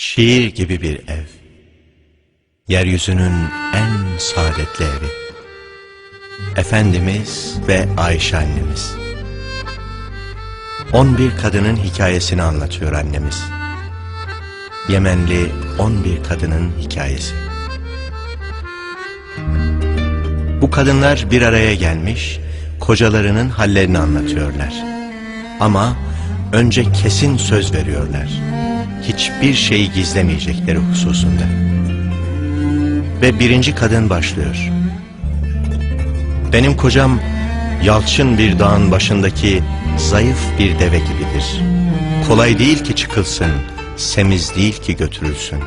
Şiir gibi bir ev. Yeryüzünün en saadetli evi. Efendimiz ve Ayşe annemiz. 11 kadının hikayesini anlatıyor annemiz. Yemenli 11 kadının hikayesi. Bu kadınlar bir araya gelmiş, kocalarının hallerini anlatıyorlar. Ama önce kesin söz veriyorlar. Hiçbir şeyi gizlemeyecekleri hususunda. Ve birinci kadın başlıyor. Benim kocam yalçın bir dağın başındaki zayıf bir deve gibidir. Kolay değil ki çıkılsın, semiz değil ki götürülsün.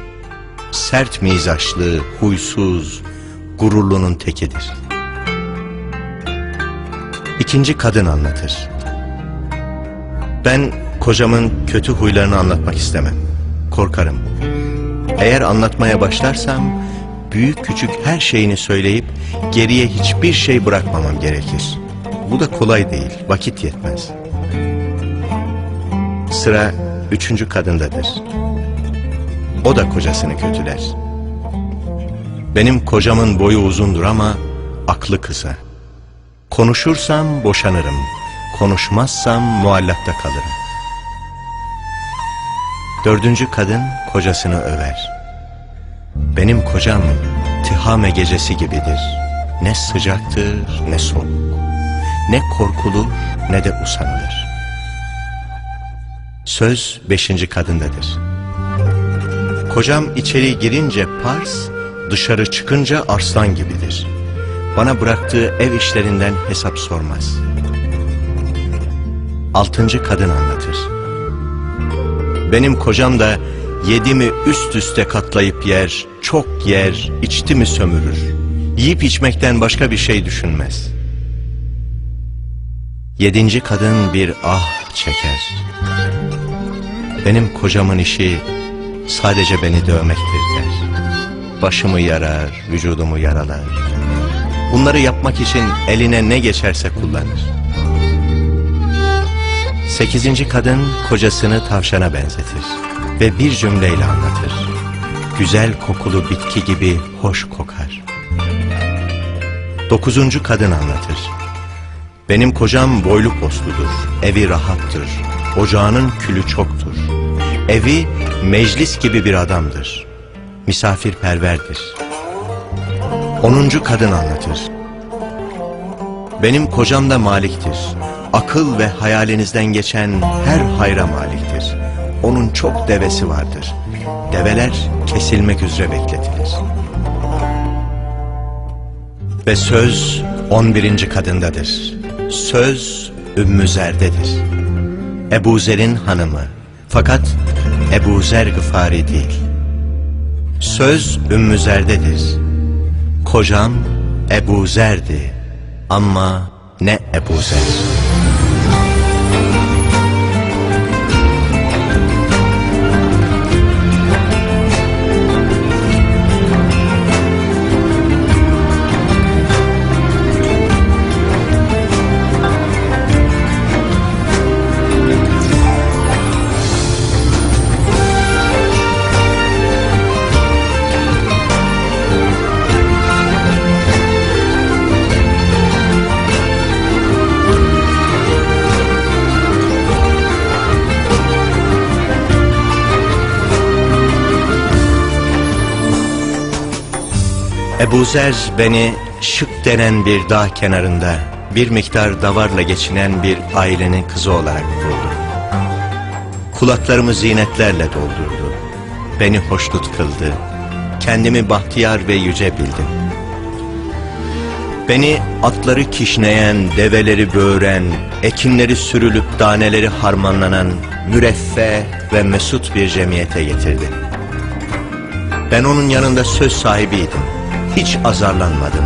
Sert mizaçlı, huysuz, gururlunun tekidir. İkinci kadın anlatır. Ben kocamın kötü huylarını anlatmak istemem. Korkarım. Eğer anlatmaya başlarsam büyük küçük her şeyini söyleyip geriye hiçbir şey bırakmamam gerekir. Bu da kolay değil, vakit yetmez. Sıra üçüncü kadındadır. O da kocasını kötüler. Benim kocamın boyu uzundur ama aklı kısa. Konuşursam boşanırım, konuşmazsam muallakta kalırım. Dördüncü kadın kocasını över. Benim kocam tihame gecesi gibidir. Ne sıcaktır ne soğuk. Ne korkulur ne de usanılır. Söz beşinci kadındadır. Kocam içeri girince pars, dışarı çıkınca arslan gibidir. Bana bıraktığı ev işlerinden hesap sormaz. Altıncı kadın anlatır. Benim kocam da yedi mi üst üste katlayıp yer, çok yer, içti mi sömürür. Yiyip içmekten başka bir şey düşünmez. Yedinci kadın bir ah çeker. Benim kocamın işi sadece beni dövmektir der. Başımı yarar, vücudumu yaralar. Bunları yapmak için eline ne geçerse kullanır. Sekizinci kadın kocasını tavşana benzetir ve bir cümleyle anlatır. Güzel kokulu bitki gibi hoş kokar. Dokuzuncu kadın anlatır. Benim kocam boylu postludur, evi rahattır, ocağının külü çoktur. Evi meclis gibi bir adamdır, misafirperverdir. Onuncu kadın anlatır. Benim kocam da maliktir. Akıl ve hayalinizden geçen her hayra maliktir. Onun çok devesi vardır. Develer kesilmek üzere bekletilir. Ve söz on birinci kadındadır. Söz Ümmü Zer'dedir. Ebu Zer'in hanımı. Fakat Ebu Zer Gıfari değil. Söz Ümmü Zer'dedir. Kocam Ebu Zer'di ama ne Ebu Zer. Ebu Zer beni şık denen bir dağ kenarında bir miktar davarla geçinen bir ailenin kızı olarak buldu. Kulaklarımı zinetlerle doldurdu. Beni hoşnut kıldı. Kendimi bahtiyar ve yüce bildim. Beni atları kişneyen, develeri böğüren, ekinleri sürülüp daneleri harmanlanan müreffeh ve mesut bir cemiyete getirdi. Ben onun yanında söz sahibiydim. Hiç azarlanmadım.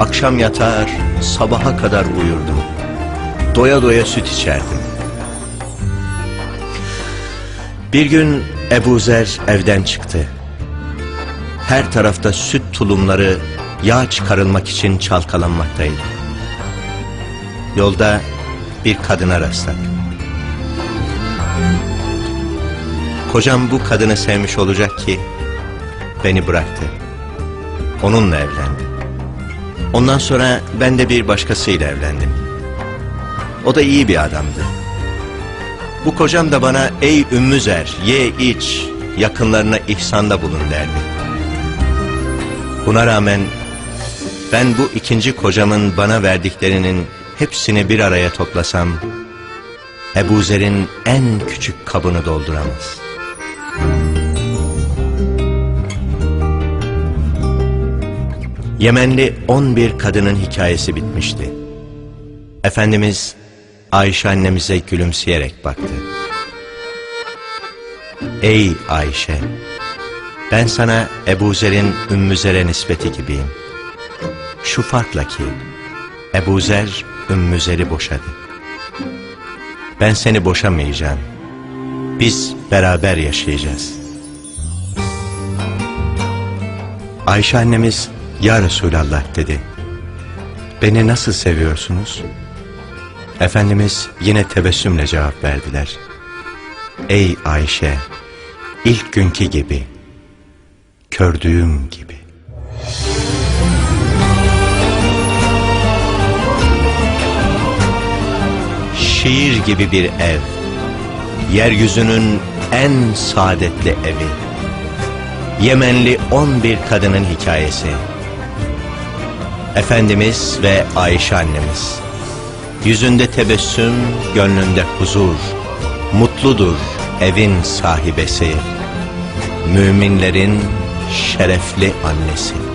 Akşam yatar, sabaha kadar uyurdum. Doya doya süt içerdim. Bir gün Ebu Zer evden çıktı. Her tarafta süt tulumları yağ çıkarılmak için çalkalanmaktaydı. Yolda bir kadına rastladı. kocam bu kadını sevmiş olacak ki beni bıraktı. Onunla evlendi. Ondan sonra ben de bir başkasıyla evlendim. O da iyi bir adamdı. Bu kocam da bana ey Ümmüzer ye iç yakınlarına ihsanda bulun derdi. Buna rağmen ben bu ikinci kocamın bana verdiklerinin hepsini bir araya toplasam Ebu Zer'in en küçük kabını dolduramaz. Yemenli 11 kadının hikayesi bitmişti. Efendimiz Ayşe annemize gülümseyerek baktı. Ey Ayşe! Ben sana Ebu Zer'in Ümmü Zer'e nispeti gibiyim. Şu farkla ki Ebu Zer Ümmü Zer'i boşadı. Ben seni boşamayacağım. Biz beraber yaşayacağız. Ayşe annemiz Ya Resulallah dedi. Beni nasıl seviyorsunuz? Efendimiz yine tebessümle cevap verdiler. Ey Ayşe, ilk günkü gibi, kördüğüm gibi. Şiir gibi bir ev, yeryüzünün en saadetli evi. Yemenli 11 kadının hikayesi. Efendimiz ve Ayşe annemiz. Yüzünde tebessüm, gönlünde huzur. Mutludur evin sahibesi. Müminlerin şerefli annesi.